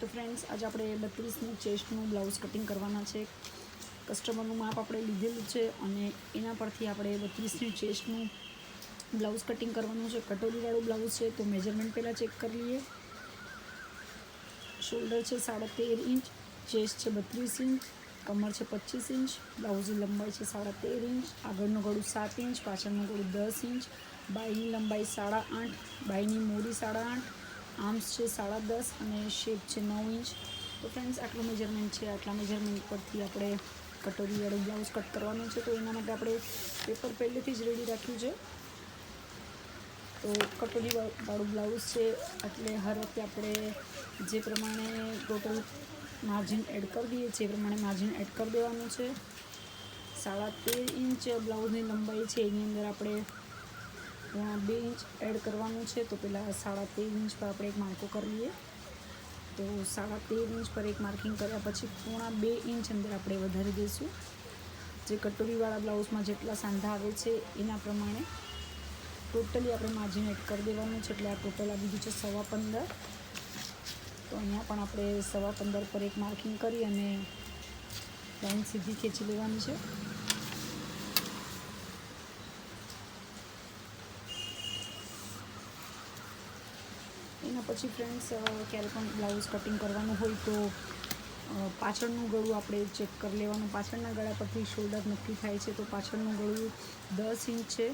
તો ફ્રેન્ડ્સ આજે આપણે બત્રીસનું ચેસ્ટનું બ્લાઉઝ કટિંગ કરવાના છે. કસ્ટમરનું માપ આપણે લીધેલું છે અને એના પરથી આપણે બત્રીસની ચેસ્ટનું બ્લાઉઝ કટિંગ કરવાનું છે. કટોરીવાળું બ્લાઉઝ છે, તો મેજરમેન્ટ પહેલાં ચેક કરી લઈએ. શોલ્ડર છે સાડા તેર ઇંચ ચેસ્ટ છે બત્રીસ ઇંચ, કમર છે પચીસ ઇંચ, બ્લાઉઝની લંબાઈ છે સાડા તેર ઇંચ, આગળનું ગળું સાત ઇંચ, પાછળનું ગળું દસ ઇંચ, બાયની લંબાઈ સાડા આઠ, બાયની મોડી સાડા આઠ આર્મ્સ છે સાડા દસ અને શેપ છે નવ ઇંચ. તો ફ્રેન્ડ્સ આટલું મેજરમેન્ટ છે, આટલા મેજરમેન્ટ પરથી આપણે કટોરીવાળું બ્લાઉઝ કટ કરવાનું છે, તો એના માટે આપણે પેપર પહેલેથી જ રેડી રાખ્યું છે. તો કટોરી વાળું બ્લાઉઝ છે, એટલે હર વખતે આપણે જે પ્રમાણે ટોટલ માર્જિન એડ કરી દઈએ છીએ એ પ્રમાણે માર્જિન એડ કરી દેવાનું છે. સાડા તેર ઇંચ બ્લાઉઝની લંબાઈ છે, એની અંદર આપણે પોણા બે ઇંચ એડ કરવાનું છે, તો પહેલાં સાડા તેર ઇંચ પર આપણે એક માર્કો કરી લઈએ. તો સાડા તેર ઇંચ પર એક માર્કિંગ કર્યા પછી પોણા બે ઇંચ અંદર આપણે વધારી દઈશું. જે કટોરીવાળા બ્લાઉઝમાં જેટલા સાંધા આવે છે, એના પ્રમાણે ટોટલી આપણે માર્જિન એડ કરી દેવાનું છે, એટલે આ ટોટલ આવી ગયું છે સવા પંદર. તો અહીંયા પણ આપણે સવા પંદર પર એક માર્કિંગ કરી અને લાઈન સીધી ખેંચી લેવાની છે. પછી ફ્રેન્ડ્સ ક્યારે પણ બ્લાઉઝ કટિંગ કરવાનું હોય તો પાછળનું ગળું આપણે ચેક કરી લેવાનું. પાછળના ગળા પરથી શોલ્ડર નક્કી થાય છે તો પાછળનું ગળું દસ ઇંચ છે.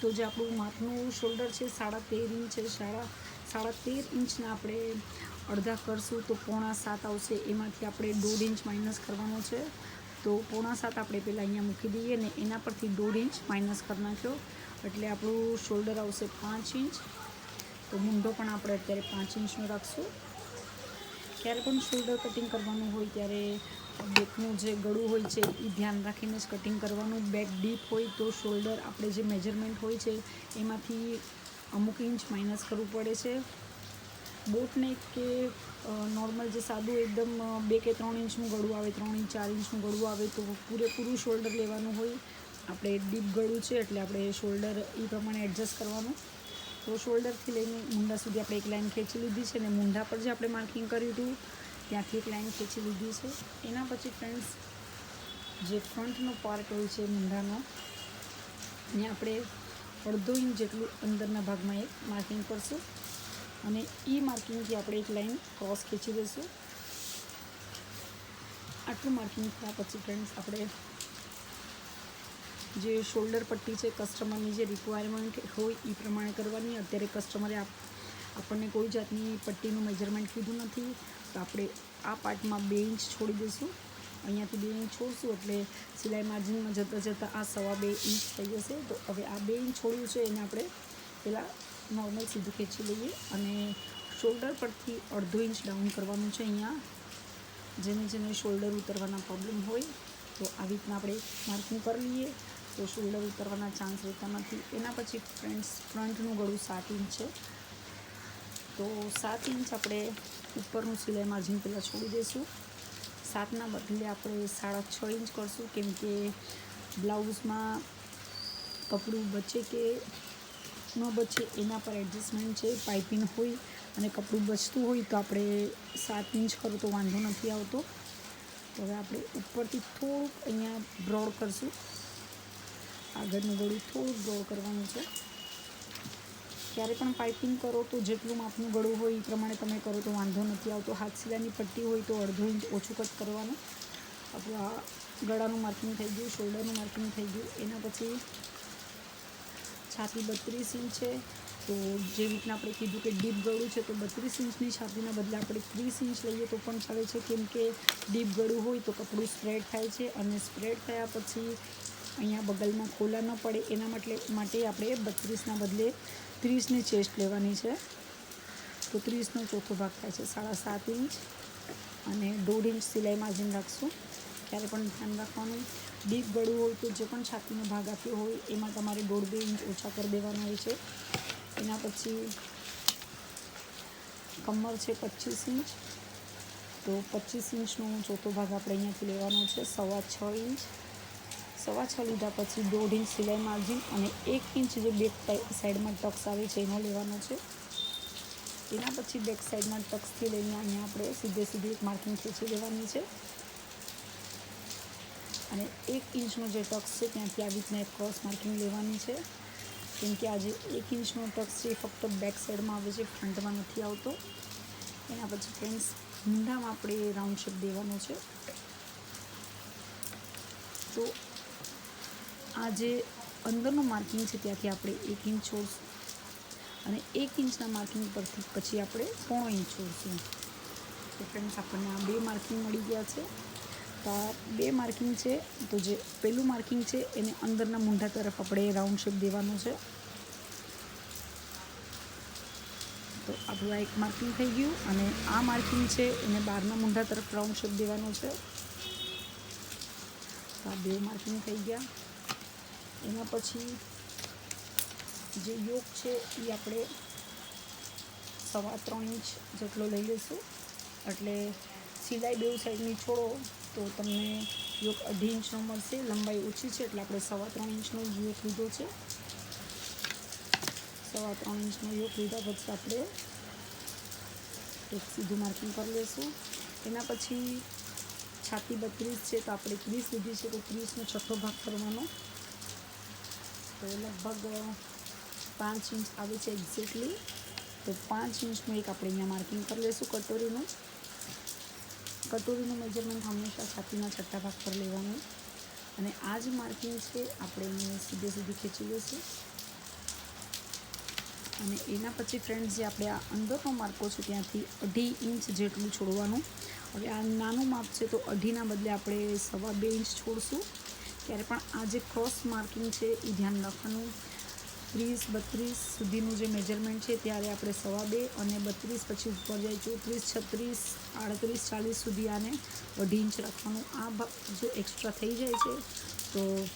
તો જે આપણું માથનું શોલ્ડર છે, સાડા તેર ઇંચ છે. સાડા સાડા તેર ઇંચના આપણે અડધા કરશું તો પોણા સાત આવશે. એમાંથી આપણે દોઢ ઇંચ માઇનસ કરવાનો છે. તો પોણા સાત આપણે પહેલાં અહીંયા મૂકી દઈએ ને એના પરથી દોઢ ઇંચ માઇનસ કરી નાખ્યો. એટલે આપણું શોલ્ડર આવશે પાંચ ઇંચ તો મૂંઢો પણ આપણે અત્યારે પાંચ ઇંચનો રાખશું. ક્યારે પણ શોલ્ડર કટિંગ કરવાનું હોય ત્યારે બેકનું જે ગળું હોય છે એ ધ્યાન રાખીને જ કટિંગ કરવાનું. બેક ડીપ હોય તો શોલ્ડર આપણે જે મેજરમેન્ટ હોય છે એમાંથી અમુક ઇંચ માઇનસ કરવું પડે છે. બોટને કે નોર્મલ જે સાદું એકદમ બે કે ત્રણ ઇંચનું ગળું આવે, ત્રણ ઇંચ, ચાર ઇંચનું ગળું આવે તો પૂરેપૂરું શોલ્ડર લેવાનું હોય. આપણે ડીપ ગળું છે એટલે આપણે શોલ્ડર એ પ્રમાણે એડજસ્ટ કરવાનું. તો શોલ્ડરથી લઈને મૂંઢા સુધી આપણે એક લાઈન ખેંચી લીધી છે અને મૂંઢા પર જે આપણે માર્કિંગ કર્યું હતું, ત્યાંથી એક લાઈન ખેંચી લીધી છે. એના પછી ફ્રેન્ડ્સ જે ફ્રન્ટનો પાર્ટ હોય છે મૂંઢાનો ને આપણે અડધો ઇંચ જેટલું અંદરના ભાગમાં એક માર્કિંગ કરશું અને એ માર્કિંગથી આપણે એક લાઈન ક્રોસ ખેંચી દઈશું. આટલું માર્કિંગ થયા પછી ફ્રેન્ડ્સ આપણે જે શોલ્ડર પટ્ટી છે કસ્ટમરની જે રિક્વાયરમેન્ટ હોય એ પ્રમાણે કરવાની. અત્યારે કસ્ટમરે આપ, આપણને કોઈ જાતની પટ્ટીનું મેજરમેન્ટ કીધું નથી. તો આપણે આ પાર્ટમાં બે ઇંચ છોડી દઈશું. અહીંયાથી બે ઇંચ છોડશું એટલે સિલાઈ માર્જિનમાં જતાં જતાં આ સવા બે ઇંચ થઈ જશે. તો હવે આ બે ઇંચ છોડ્યું છે, એને આપણે પહેલાં નોર્મલ સીધું ખેંચી લઈએ અને શોલ્ડર પરથી અડધો ઇંચ ડાઉન કરવાનું છે અહીંયા. જેને જેને શોલ્ડર ઉતરવાના પ્રોબ્લેમ હોય, તો આવી રીતના આપણે માર્કિંગ કરી લઈએ. તો શોલ્ડર ઉતરવાના ચાન્સ રહેતા નથી એના પછી ફ્રેન્ડ્સ ફ્રન્ટનું ગળું સાત ઇંચ છે. તો સાત ઇંચ આપણે ઉપરનું સિલાઈ માર્જિન પહેલાં છોડી દઈશું. સાતના બદલે આપણે સાડા છ ઇંચ કરશું, કેમ કે બ્લાઉઝમાં કપડું બચે કે ન બચે એના પર એડજસ્ટમેન્ટ છે પાઇપિંગ હોય અને કપડું બચતું હોય તો આપણે સાત ઇંચ કરો તો વાંધો નથી આવતો. તો હવે આપણે ઉપરથી થોડુંક અહીંયા બ્રોડ કરશું. આગળનું ગળું થોડુંક ગોળ કરવાનું છે. ક્યારે પણ પાઇપિંગ કરો તો જેટલું માપનું ગળું હોય એ પ્રમાણે તમે કરો તો વાંધો નથી આવતો. હાથ સિલાઈની પટ્ટી હોય તો અડધો ઇંચ ઓછું કટ કરવાનું. આપણું આ ગળાનું માર્કિંગ થઈ ગયું શોલ્ડરનું માર્કિંગ થઈ ગયું. એના પછી છાતી બત્રીસ ઇંચ છે. તો જે રીતના આપણે કીધું કે ડીપ ગળું છે તો બત્રીસ ઇંચની છાતીના બદલે આપણે ત્રીસ ઇંચ લઈએ તો પણ ચાલે છે. કેમ કે ડીપ ગળું હોય તો કપડું સ્પ્રેડ થાય છે અને સ્પ્રેડ થયા પછી અહીંયા બગલમાં ખોલા ન પડે એના માટે માટે આપણે બત્રીસના બદલે ત્રીસની ચેસ્ટ લેવાની છે. તો ત્રીસનો ચોથો ભાગ થાય છે, સાડા સાત ઇંચ અને દોઢ ઇંચ સિલાઈ માર્જિન રાખશું. ક્યારે પણ ધ્યાન રાખવાનું. ડીપ ગળું હોય તો જે પણ છાતીનો ભાગ આપ્યો હોય, એમાં તમારે દોઢ બે ઇંચ ઓછા કરી દેવાના હોય છે. એના પછી કમર છે પચીસ ઇંચ. તો પચીસ ઇંચનો ચોથો ભાગ આપણે અહીંયાથી લેવાનો છે, સવા છ ઇંચ. સવા છ લીધા પછી દોઢ ઇંચ સિલાઈ માર્જિન અને એક ઇંચ જે બેક સાઈડમાં ટક્સ આવે છે એનો લેવાનો છે. એના પછી બેક સાઈડમાં ટક્સથી લઈને અહીંયા આપણે સીધે સીધી એક માર્કિંગ ખેંચી લેવાની છે. અને એક ઇંચનો જે ટક્સ છે, ત્યાંથી આવી રીતના એક ક્રોસ માર્કિંગ લેવાની છે. કેમ કે આજે એક ઇંચનો ટક્સ છે, એ ફક્ત બેક સાઈડમાં આવે છે, ફ્રન્ટમાં નથી આવતો. એના પછી ફ્રેન્ડ્સ મૂંઢામાં આપણે રાઉન્ડ શેપ દેવાનો છે. તો આ જે અંદરનું માર્કિંગ છે ત્યાંથી આપણે એક ઇંચ છોડશું અને એક ઇંચના માર્કિંગ પરથી પછી આપણે પોણો ઇંચ છોડશું તો ફ્રેન્ડ્સ આપણને આ બે માર્કિંગ મળી ગયા છે. તો આ બે માર્કિંગ છે, તો જે પહેલું માર્કિંગ છે, એને અંદરના મૂંઢા તરફ આપણે રાઉન્ડ શેપ દેવાનો છે. તો આપણું આ એક માર્કિંગ થઈ ગયું અને આ માર્કિંગ છે, એને બહારના મૂંઢા તરફ રાઉન્ડ શેપ દેવાનો છે. તો આ બે માર્કિંગ થઈ ગયા. એના પછી જે યોગ છે એ આપણે સવા ત્રણ ઇંચ જેટલો લઈ લઈશું. એટલે સિલાઈ બેઉ સાઈડની છોડો તો તમને યોગ અઢી ઇંચનો મળશે. લંબાઈ ઓછી છે એટલે આપણે સવા ત્રણ ઇંચનો યોગ લીધો છે. સવા ત્રણ ઇંચનો યોગ લીધા પછી આપણે એક સીધું માર્કિંગ કરી લઈશું. એના પછી છાતી બત્રીસ છે તો આપણે ત્રીસ લીધી છે તો ત્રીસનો છઠ્ઠો ભાગ કરવાનો. તો લગભગ પાંચ ઇંચ આવે છે એક્ઝેક્ટલી તો પાંચ ઇંચનું એક આપણે અહીંયા માર્કિંગ કરી લઈશું કટોરીનું. કટોરીનું મેજરમેન્ટ હંમેશા છાતીના છઠ્ઠા ભાગ પર લેવાનું. અને આ જે માર્કિંગ છે, આપણે એને સીધે સીધી ખેંચી લઈશું. અને એના પછી ફ્રેન્ડ્સ જે આપણે આ અંદરનો માર્કો છે ત્યાંથી અઢી ઇંચ જેટલું છોડવાનું. હવે આ નાનું માપ છે તો અઢીના બદલે આપણે સવા બે ઇંચ છોડશું. ત્યારે પણ આ જે ક્રોસ માર્કિંગ છે, એ ધ્યાન રાખવાનું. ત્રીસ, બત્રીસ સુધીનું જે મેજરમેન્ટ છે, ત્યારે આપણે સવા બે અને બત્રીસ પછી ઉપર જાય ચોત્રીસ છત્રીસ, આડત્રીસ, ચાલીસ સુધી આને અઢી ઇંચ રાખવાનું. આ જો એક્સ્ટ્રા થઈ જાય છે, તો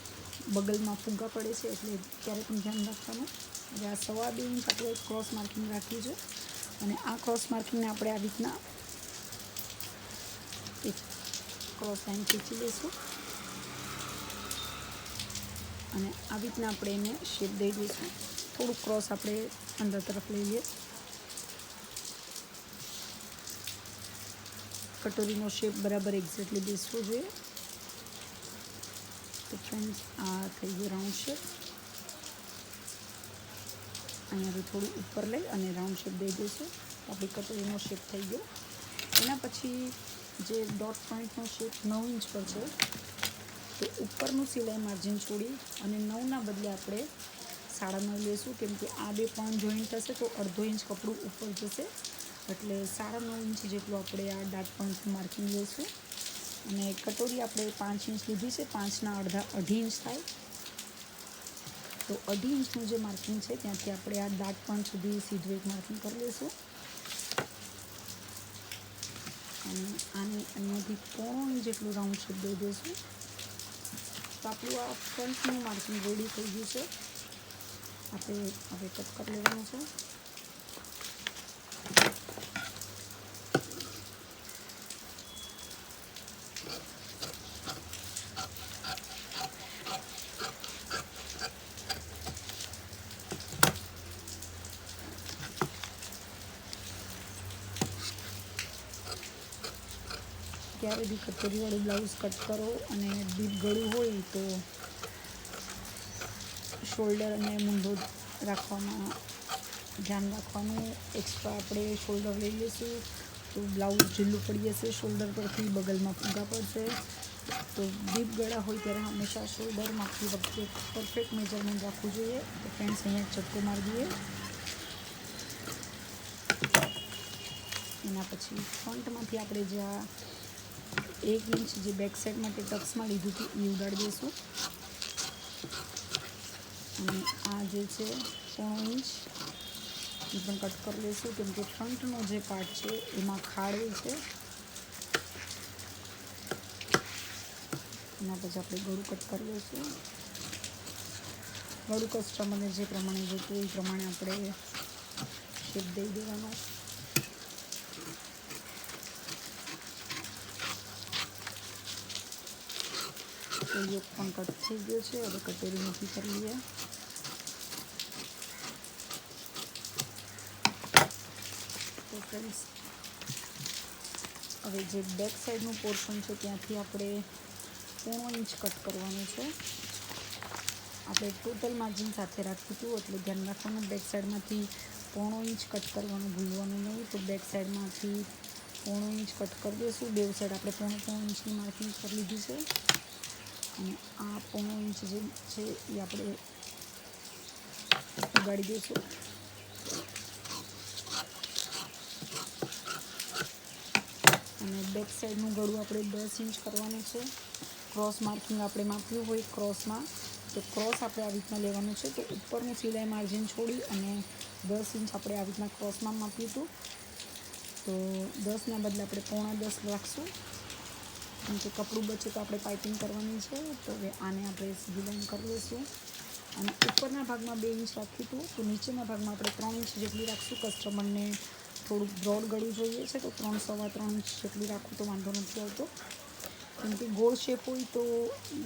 બગલમાં ફુગ્ગા પડે છે, એટલે ત્યારે પણ ધ્યાન રાખવાનું. એટલે આ સવા બે ઇંચ આપણે ક્રોસ માર્કિંગ રાખ્યું છે. અને આ ક્રોસ માર્કિંગને આપણે આ રીતના એક ક્રોસ લાઈન ખીચી લઈશું. અને આવી રીતના આપણે એને શેપ દઈ દઈશું. થોડુંક ક્રોસ આપણે અંદર તરફ લઈએ. કટોરીનો શેપ બરાબર એક્ઝેક્ટલી બેસવો જોઈએ. તો ફ્રેન્ડ્સ આ થઈ ગયો રાઉન્ડ શેપ અહીંયાથી થોડું ઉપર લઈ અને રાઉન્ડ શેપ દઈ દઈશું. આપણી કટોરીનો શેપ થઈ ગયો. એના પછી જે ડોટ પોઈન્ટનો શેપ નવ ઇંચ પર છે તો ઉપરનું સિલાઈ માર્જિન છોડી અને નવના બદલે આપણે સાડા નવ લઈશું કેમ કે આ બે પણ જોઈન્ટ થશે તો અડધો ઇંચ કપડું ઉપર જશે. એટલે સાડા નવ ઇંચ જેટલું આપણે આ ડાટ પોઈન્ટથી માર્કિંગ લઈશું અને કટોરી આપણે પાંચ ઇંચ લીધી છે. પાંચના અડધા અઢી ઇંચ થાય. તો અઢી ઇંચનું જે માર્કિંગ છે, ત્યાંથી આપણે આ દાટ પણ સુધી સીધું એક માર્કિંગ કરી લઈશું અને આને અહીંયાથી પોણો જેટલું રાઉન્ડ શેપ દઈ દઈશું તો આપણું આ ફ્રન્ટનું માર્કિંગ રેડી થઈ ગયું છે. આપણે હવે કટ કરી લેવાનું છે. ક્યારે બી કટોરીવાળું બ્લાઉઝ કટ કરો અને ડીપ ગળું હોય તો શોલ્ડર અને મૂંઢો રાખવામાં ધ્યાન રાખવાનું. એક્સ્ટ્રા આપણે શોલ્ડર લઈ લઈશું તો બ્લાઉઝ ઢીલું પડી જશે, શોલ્ડર પરથી બગલમાં ફૂગા પડશે. તો ડીપ ગળા હોય ત્યારે હંમેશા શોલ્ડર માપતી વખતે પરફેક્ટ મેજરમેન્ટ રાખવું જોઈએ. તો ફ્રેન્ડ્સ અહીંયા ચટકો મારી દઈએ. એના પછી ફ્રન્ટમાંથી આપણે જે આ એક ઇંચ જે બેક સાઈડ માટે ટક્સમાં લીધું હતું એ ઉડાડી દઈશું. અને આ જે છે પોણો ઇંચ એ પણ કટ કરી લઈશું. કેમ કે ફ્રન્ટનો જે પાર્ટ છે, એમાં ખાડ છે. એના પછી આપણે ગળું કટ કરી લઈશું. ગળું કસ્ટમરને જે પ્રમાણે જોતું એ પ્રમાણે આપણે શેપ દઈ દેવાનો. યોગ પણ કટ થઈ ગયો છે. હવે કટોરી નથી કરી લઈએ. હવે જે બેક સાઈડનું પોર્શન છે, ત્યાંથી આપણે પોણો ઇંચ કટ કરવાનું છે. આપણે ટોટલ માર્જિન સાથે રાખ્યું હતું એટલે ધ્યાન રાખવાનું બેક સાઈડમાંથી પોણો ઇંચ કટ કરવાનું ભૂલવાનું નહીં. તો બેક સાઈડમાંથી પોણો ઇંચ કટ કરી દઈશું. બે સાઈડ આપણે પોણો પોણો ઇંચની માર્કિંગ કરી લીધી છે. અને આ પોણો ઇંચ જે છે એ આપણે ઉગાડી દઈશું. અને બેક સાઈડનું ગળું આપણે દસ ઇંચ કરવાનું છે. ક્રોસ માર્કિંગ આપણે માપ્યું હોય ક્રોસમાં, તો ક્રોસ આપણે આવી રીતના લેવાનું છે. તો ઉપરનું સિલાઈ માર્જિન છોડી અને દસ ઇંચ આપણે આવી રીતના ક્રોસમાં માપ્યું હતું. તો દસના બદલે આપણે પોણા દસ રાખશું. કે કપડું બચે તો આપણે પાઇપિંગ કરવાની છે, તો હવે આને આપણે લાઈન કરી લઈશું. અને ઉપરના ભાગમાં બે ઇંચ રાખ્યું હતું તો નીચેના ભાગમાં આપણે ત્રણ ઇંચ જેટલી રાખશું. કસ્ટમરને થોડુંક બ્રોડ ગળું જોઈએ છે, તો ત્રણ સવા ત્રણ ઇંચ જેટલી રાખું તો વાંધો નથી આવતો. કેમ કે ગોળ શેપ હોય તો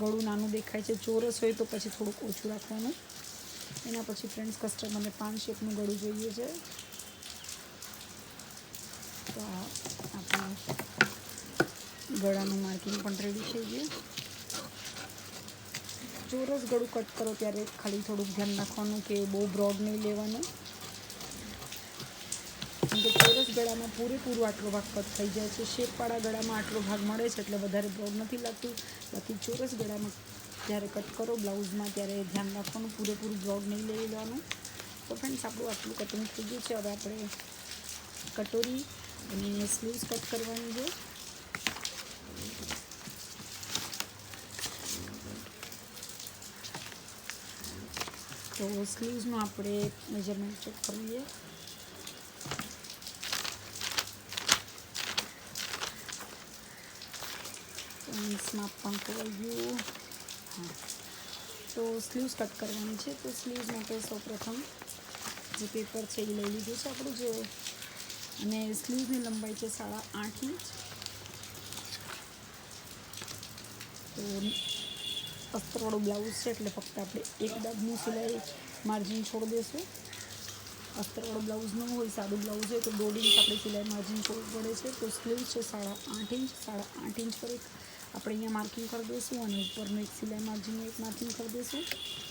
ગળું નાનું દેખાય છે, ચોરસ હોય તો પછી થોડુંક ઓછું રાખવાનું. એના પછી ફ્રેન્ડ્સ કસ્ટમરને પાન શેપનું ગળું જોઈએ છે. તો આપણે ગળાનું માર્કિંગ પણ રેડી થઈ ગયું. ચોરસ ગળું કટ કરો ત્યારે ખાલી થોડુંક ધ્યાન રાખવાનું કે બહુ બ્રોડ નહીં લેવાનું. કેમ કે ચોરસ ગળામાં પૂરેપૂરો આટલો ભાગ કટ થઈ જાય છે. શેપવાળા ગળામાં આટલો ભાગ મળે છે એટલે વધારે બ્રોડ નથી લાગતું. બાકી ચોરસ ગળામાં જ્યારે કટ કરો બ્લાઉઝમાં ત્યારે ધ્યાન રાખવાનું, પૂરેપૂરું બ્રોડ નહીં લઈ લેવાનું. તો ફ્રેન્ડ્સ આપણું આટલું કટિંગ થઈ ગયું છે. હવે આપણે કટોરી અને સ્લીવ્સ કટ કરવાની છે. તો સ્લીવ્સનું આપણે મેજરમેન્ટ ચેક કરીએ. માપ પણ ખોવાઈ ગયું. હા. તો સ્લીવ્સ કટ કરવાની છે. તો સ્લીવ્સ માટે સૌપ્રથમ જે પેપર છે એ લઈ લીધું છે આપણું જે. અને સ્લીવની લંબાઈ છે સાડા આઠ ઇંચ તો અસ્તરવાળું બ્લાઉઝ છે એટલે ફક્ત આપણે એક દાબનું સિલાઈ માર્જિન છોડી દઈશું અસ્તરવાળું બ્લાઉઝ ન હોય, સાદું બ્લાઉઝ હોય, તો દોઢ ઇંચ આપણે સિલાઈ માર્જિન છોડવું પડે છે. તો સ્લીવ છે સાડા આઠ ઇંચ, સાડા આઠ ઇંચ પર એક આપણે અહીંયા માર્કિંગ કરી દઈશું અને ઉપરનું એક સિલાઈ માર્જિનનું એક માર્કિંગ કરી દઈશું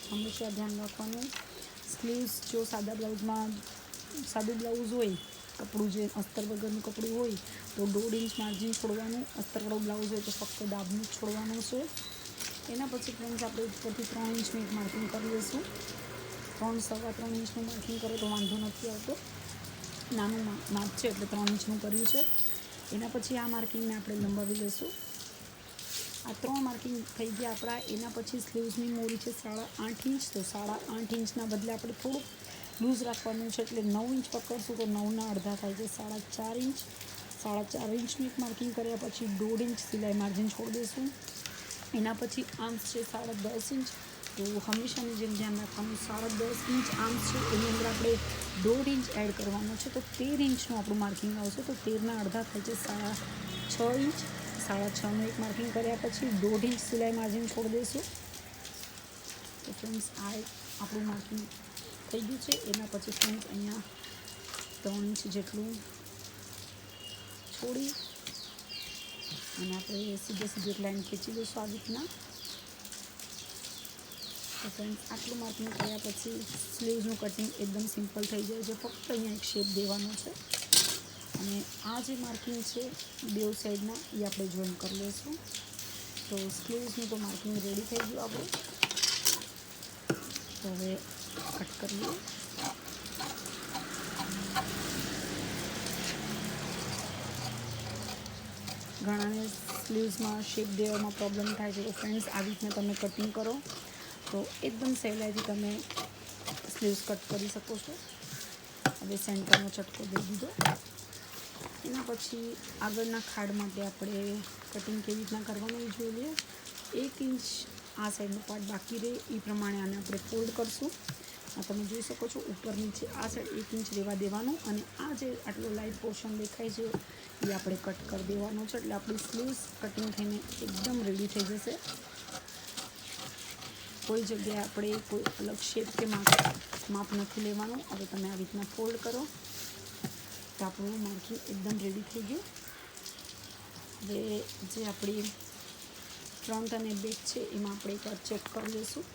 હંમેશા ધ્યાન રાખવાનું. સ્લીવ્સ જો સાદા બ્લાઉઝમાં સાદું બ્લાઉઝ હોય કપડું જે અસ્તર વગરનું કપડું હોય તો દોઢ ઇંચ માર્જિન છોડવાનું, અસ્તરવાળું બ્લાઉઝ હોય તો ફક્ત દાબનું જ છોડવાનું છે. એના પછી ફ્રેન્ડ્સ આપણે ઉપરથી ત્રણ ઇંચનું એક માર્કિંગ કરી લઈશું. ત્રણ, સવા ત્રણ ઇંચનું માર્કિંગ કરે તો વાંધો નથી આવતો. નાનું માપ છે એટલે ત્રણ ઇંચનું કર્યું છે. એના પછી આ માર્કિંગને આપણે લંબાવી લઈશું. આ ત્રણ માર્કિંગ થઈ ગયા આપણા. એના પછી સ્લીવ્સની મોરી છે સાડા આઠ ઇંચ. તો સાડા આઠ ઇંચના બદલે આપણે થોડુંક લૂઝ રાખવાનું છે એટલે નવ ઇંચ પકડશું તો નવના અડધા થાય છે. સાડા ચાર ઇંચ સાડા ચાર ઇંચનું એક માર્કિંગ કર્યા પછી દોઢ ઇંચ સિલાઈ માર્જિન છોડી દઈશું. એના પછી આર્મ્સ છે સાડા દસ ઇંચ તો હંમેશાની જેમ ધ્યાન રાખવાનું, સાડા દસ ઇંચ આર્મ્સ છે, એની અંદર આપણે દોઢ ઇંચ એડ કરવાનું છે. તો તેર ઇંચનું આપણું માર્કિંગ આવશે. તો તેરના અડધા થાય છે સાડા છ ઇંચ સાડા છનું એક માર્કિંગ કર્યા પછી દોઢ ઇંચ સિલાઈ માર્જિન છોડી દઈશું. તો ફ્રેન્ડ્સ આ આપણું માર્કિંગ થઈ ગયું છે. એના પછી ફ્રેન્ડ્સ અહીંયા ત્રણ ઇંચ જેટલું છોડી અને આપણે સીધે સીધી એક લાઈન ખેંચી લઈશું આ રીતના. તો ફ્રેન્ડ્સ આટલું માર્કિંગ કર્યા પછી સ્લીવ્સનું કટિંગ એકદમ સિમ્પલ થઈ જાય છે. ફક્ત અહીંયા એક શેપ દેવાનો છે. અને આ જે માર્કિંગ છે બેવ સાઈડના એ આપણે જોઈન કરી લઈશું. તો સ્લીવ્સનું તો માર્કિંગ રેડી થઈ ગયું આપણું તો હવે કટ કરીએ. ઘણાને સ્લીવ્સમાં શેપ દેવામાં પ્રોબ્લેમ થાય છે. તો ફ્રેન્ડ્સ આવી રીતના તમે કટિંગ કરો. તો એકદમ સહેલાઈથી તમે સ્લીવ્સ કટ કરી શકો છો. હવે સેન્ટરનો ચટકો દઈ દીધો. એના પછી આગળના ખાડ માટે આપણે કટિંગ કેવી રીતના કરવાનું એ જોઈ લઈએ. એક ઇંચ આ સાઈડનો પાર્ટ બાકી રહે. એ પ્રમાણે આને આપણે ફોલ્ડ કરશું. આ તમે જોઈ શકો છો ઉપર નીચે આ સાઈડ એક ઇંચ રહેવા દેવાનું અને આ જે આટલો લાઇટ પોર્શન દેખાય છે, એ આપણે કટ કરી દેવાનો છે. એટલે આપણી સ્લીવ્સ કટિંગ થઈને એકદમ રેડી થઈ જશે. કોઈ જગ્યાએ આપણે કોઈ અલગ શેપ કે માપ માપ નથી લેવાનું. હવે તમે આવી રીતના ફોલ્ડ કરો. તો આપણું માર્કિંગ એકદમ રેડી થઈ ગયું. હવે જે આપણી ફ્રન્ટ અને બેક છે, એમાં આપણે એકવાર ચેક કરી લઈશું.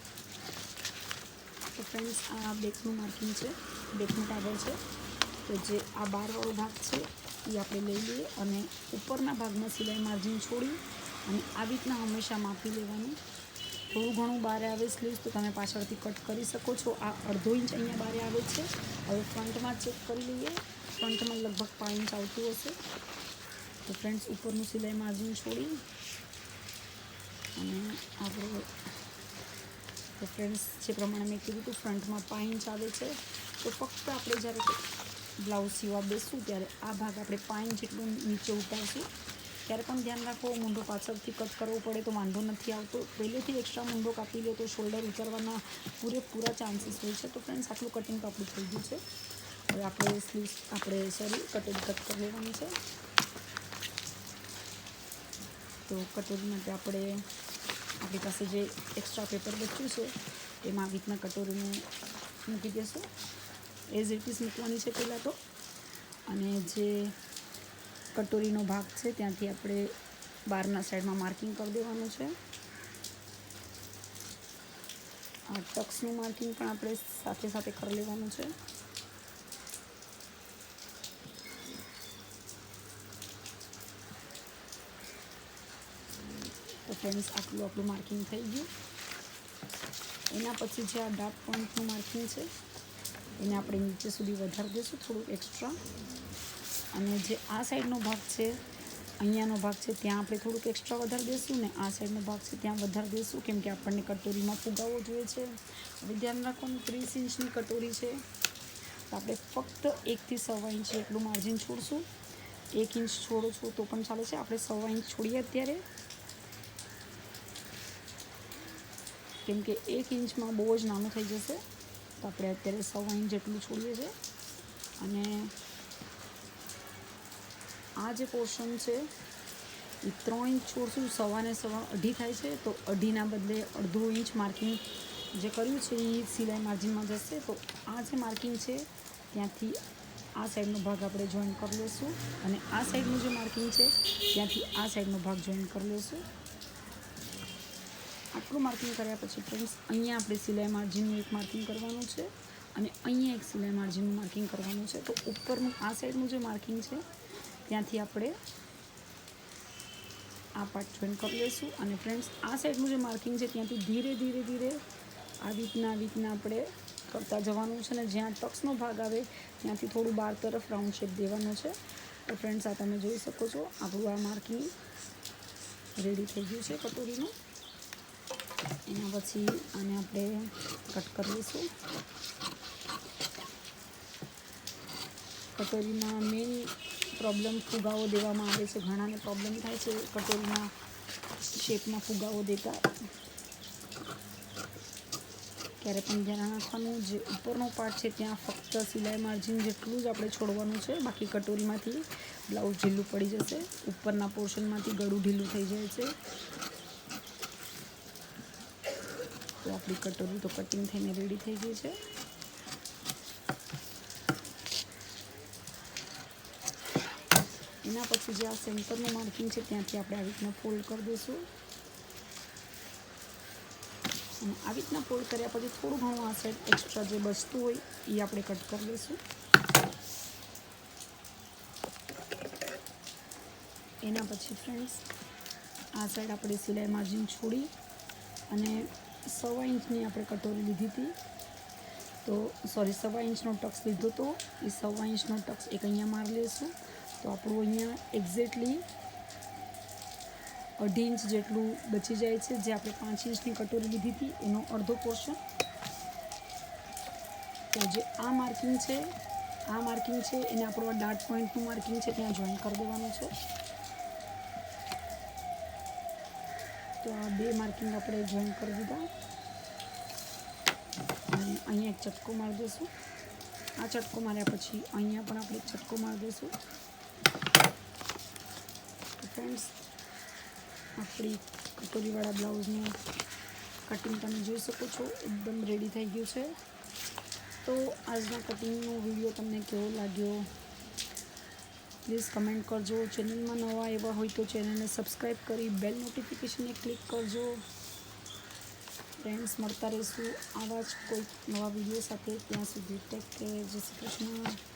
તો ફ્રેન્ડ્સ આ બેકનું માર્કિંગ છે બેકનું કાગળ છે. તો જે આ બારવાળો ભાગ છે એ આપણે લઈ લઈએ અને ઉપરના ભાગમાં સિલાઈ માર્જિન છોડી અને આવી રીતના હંમેશા માપી લેવાનું. થોડું ઘણું બારે આવે સ્લીવ્સ તો તમે પાછળથી કટ કરી શકો છો. આ અડધો ઇંચ અહીંયા બારે આવે છે. હવે ફ્રન્ટમાં ચેક કરી લઈએ. ફ્રન્ટમાં લગભગ પાંચ ઇંચ આવતું હશે. તો ફ્રેન્ડ્સ ઉપરનું સિલાઈ માર્જિન છોડી અને આપણે તો ફ્રેન્ડ્સ જે પ્રમાણે મેં કીધું હતું ફ્રન્ટમાં પાંચ આવે છે. તો ફક્ત આપણે જ્યારે બ્લાઉઝ સીવા બેસું, ત્યારે આ ભાગ આપણે પાંચ જેટલું નીચે ઉતારશું. ત્યારે પણ ધ્યાન રાખો મૂંઢો પાછળથી કટ કરવો પડે તો વાંધો નથી આવતો. પહેલેથી એક્સ્ટ્રા મૂંઢો કાપી લે તો શોલ્ડર ઉતારવાના પૂરેપૂરા ચાન્સીસ હોય છે. તો ફ્રેન્ડ્સ આટલું કટિંગ તો આપણું થઈ ગયું છે. હવે આપણે સ્લીવ આપણે સોરી કટિંગ કટ કરી લેવાની છે. તો કટોરી માટે આપણે આપણી પાસે જે એક્સ્ટ્રા પેપર બચ્યું છે, એમાં આવી રીતના કટોરીને મૂકી દેશું. એઝ ઇટ ઇઝ મૂકવાની છે પહેલાં તો. અને જે કટોરીનો ભાગ છે, ત્યાંથી આપણે બહારના સાઈડમાં માર્કિંગ કરી દેવાનું છે. આ ટક્સનું માર્કિંગ પણ આપણે સાથે સાથે કરી લેવાનું છે. ફ્રેન્ડ્સ આટલું આપણું માર્કિંગ થઈ ગયું. એના પછી જે આ ડાર્ક પોઈન્ટનું માર્કિંગ છે, એને આપણે નીચે સુધી વધારી દઈશું થોડુંક એક્સ્ટ્રા અને જે આ સાઈડનો ભાગ છે, અહીંયાનો ભાગ છે, ત્યાં આપણે થોડુંક એક્સ્ટ્રા વધારી દઈશું ને આ સાઈડનો ભાગ છે, ત્યાં વધારી દઈશું, કેમ કે આપણને કટોરીમાં ફુગાવો જોઈએ છે. હવે ધ્યાન રાખવાનું, ત્રીસ ઇંચની કટોરી છે. તો આપણે ફક્ત એકથી સવા ઇંચ એટલું માર્જિન છોડશું. એક ઇંચ છોડો છો તો પણ ચાલે છે. આપણે સવા ઇંચ છોડીએ અત્યારે. કેમ કે એક ઇંચમાં બહુ જ નાનું થઈ જશે. તો આપણે અત્યારે સવા ઇંચ જેટલું છોડીએ છીએ. અને આ જે પોર્શન છે, એ ત્રણ ઇંચ છોડશું, સવાને સવા અઢી થાય છે. તો અઢીના બદલે અડધો ઇંચ માર્કિંગ જે કર્યું છે, એ સિલાઈ માર્જિનમાં જશે. તો આ જે માર્કિંગ છે, ત્યાંથી આ સાઈડનો ભાગ આપણે જોઈન કરી લઈશું અને આ સાઈડનું જે માર્કિંગ છે, ત્યાંથી આ સાઈડનો ભાગ જોઈન કરી લઈશું આટલું માર્કિંગ કર્યા પછી ફ્રેન્ડ્સ અહીંયા આપણે સિલાઈ માર્જિનનું એક માર્કિંગ કરવાનું છે અને અહીંયા એક સિલાઈ માર્જિનનું માર્કિંગ કરવાનું છે. તો ઉપરનું, આ સાઈડનું જે માર્કિંગ છે, ત્યાંથી આપણે આ પાર્ટ જોઈન કરી લઈશું. અને ફ્રેન્ડ્સ આ સાઈડનું જે માર્કિંગ છે, ત્યાંથી ધીરે ધીરે ધીરે આવી રીતના આવી રીતના આપણે કરતા જવાનું છે અને જ્યાં ટક્સનો ભાગ આવે, ત્યાંથી થોડું બાર તરફ રાઉન્ડ શેપ દેવાનો છે. તો ફ્રેન્ડ્સ આ તમે જોઈ શકો છો, આપણું આ માર્કિંગ રેડી થઈ ગયું છે કટોરીનું. એના પછી આને આપણે કટ કરી લઈશું કટોરીમાં મેઇન પ્રોબ્લેમ ફુગાવો દેવામાં આવે છે. ઘણાને પ્રોબ્લેમ થાય છે કટોરીમાં શેપમાં ફુગાવો દેતા. ક્યારે પણ ધ્યાન નાખવાનું જે ઉપરનો પાર્ટ છે ત્યાં ફક્ત સિલાઈ માર્જિન જેટલું જ આપણે છોડવાનું છે. બાકી કટોરીમાંથી બ્લાઉઝ ઢીલું પડી જશે. ઉપરના પોર્શનમાંથી ગળું ઢીલું થઈ જાય છે. તો આપણી કટોરી તો કટિંગ થઈને રેડી થઈ ગઈ છે. એના પછી જે આ સેન્ટરનું માર્કિંગ છે ત્યાંથી આપણે આવી રીતના ફોલ્ડ કરી દઈશું. અને આવી રીતના ફોલ્ડ કર્યા પછી થોડું ઘણું આ સાઈડ એક્સ્ટ્રા જે બચતું હોય એ આપણે કટ કરી દઈશું. એના પછી ફ્રેન્ડ્સ આ સાઈડ આપણે સિલાઈ માર્જિન છોડી અને સવા ઇંચની આપણે કટોરી લીધી હતી. તો સોરી સવા ઇંચનો ટક્સ લીધો હતો એ સવા ઇંચનો ટક્સ એક અહીંયા મારી લેશું. તો આપણું અહીંયા એક્ઝેક્ટલી અઢી ઇંચ જેટલું બચી જાય છે. જે આપણે પાંચ ઇંચની કટોરી લીધી હતી, એનો અડધો પોર્શન તો જે આ માર્કિંગ છે, આ માર્કિંગ છે, એને આપણું આ ડાર્ટ પોઈન્ટનું માર્કિંગ છે, ત્યાં જોઈન કરી દેવાનું છે. તો આ બે માર્કિંગ આપણે જોઈન કરી દીધા. અહીંયા એક ચટકો મારી દઈશું. આ ચટકો માર્યા પછી અહીંયા પણ આપણે ચટકો મારી દઈશું. ફ્રેન્ડ્સ આપણી કટોરીવાળા બ્લાઉઝનું કટિંગ તમે જોઈ શકો છો, એકદમ રેડી થઈ ગયું છે. તો આજના કટિંગનો વીડિયો તમને કેવો લાગ્યો? પ્લીઝ કમેન્ટ કરજો. ચેનલમાં નવા એવા હોય તો ચેનલને સબસ્ક્રાઈબ કરી બેલ નોટિફિકેશનને ક્લિક કરજો. ફ્રેન્ડ્સ, મળતા રહીશું આવા જ કોઈક નવા વીડિયો સાથે. ત્યાં સુધી ટેક કેર. જય શ્રી કૃષ્ણ.